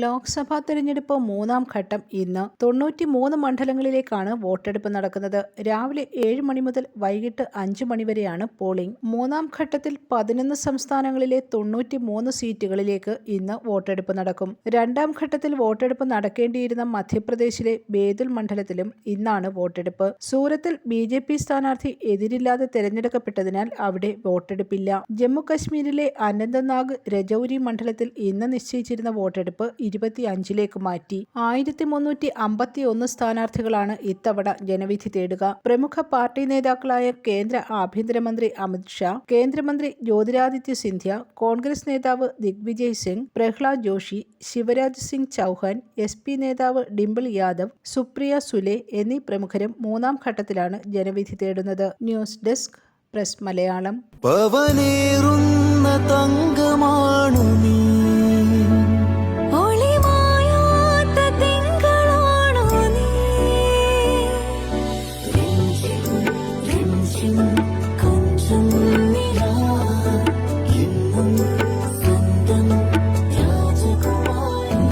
ലോക്സഭാ തെരഞ്ഞെടുപ്പ് മൂന്നാം ഘട്ടം ഇന്ന് തൊണ്ണൂറ്റി മൂന്ന് മണ്ഡലങ്ങളിലേക്കാണ് വോട്ടെടുപ്പ് നടക്കുന്നത്. രാവിലെ ഏഴ് മണി മുതൽ വൈകിട്ട് അഞ്ച് മണി വരെയാണ് പോളിംഗ്. മൂന്നാം ഘട്ടത്തിൽ പതിനൊന്ന് സംസ്ഥാനങ്ങളിലെ തൊണ്ണൂറ്റി മൂന്ന് സീറ്റുകളിലേക്ക് ഇന്ന് വോട്ടെടുപ്പ് നടക്കും. രണ്ടാം ഘട്ടത്തിൽ വോട്ടെടുപ്പ് നടക്കേണ്ടിയിരുന്ന മധ്യപ്രദേശിലെ ബേതുൽ മണ്ഡലത്തിലും ഇന്നാണ് വോട്ടെടുപ്പ്. സൂറത്തിൽ ബി ജെ പി സ്ഥാനാർത്ഥി എതിരില്ലാതെ തെരഞ്ഞെടുക്കപ്പെട്ടതിനാൽ അവിടെ വോട്ടെടുപ്പില്ല. ജമ്മു കശ്മീരിലെ അനന്തനാഗ് രജൌരി മണ്ഡലത്തിൽ ഇന്ന് നിശ്ചയിച്ചിരുന്ന വോട്ടെടുപ്പ് ഇരുപത്തിയഞ്ചിലേക്ക് മാറ്റി. ആയിരത്തി മുന്നൂറ്റി അമ്പത്തി ഒന്ന് സ്ഥാനാർത്ഥികളാണ് ഇത്തവണ ജനവിധി തേടുക. പ്രമുഖ പാർട്ടി നേതാക്കളായ കേന്ദ്ര ആഭ്യന്തരമന്ത്രി അമിത് ഷാ കേന്ദ്രമന്ത്രി ജ്യോതിരാദിത്യ സിന്ധ്യ കോൺഗ്രസ് നേതാവ് ദിഗ്വിജയ് സിംഗ് പ്രഹ്ലാദ് ജോഷി ശിവരാജ് സിംഗ് ചൌഹാൻ എസ് പി നേതാവ് ഡിംപിൾ യാദവ് സുപ്രിയ സുലെ എന്നീ പ്രമുഖരും മൂന്നാം ഘട്ടത്തിലാണ് ജനവിധി തേടുന്നത്. News desk press Malayalam. പവനേറുന്ന തങ്കമാണു രാജകുമാരി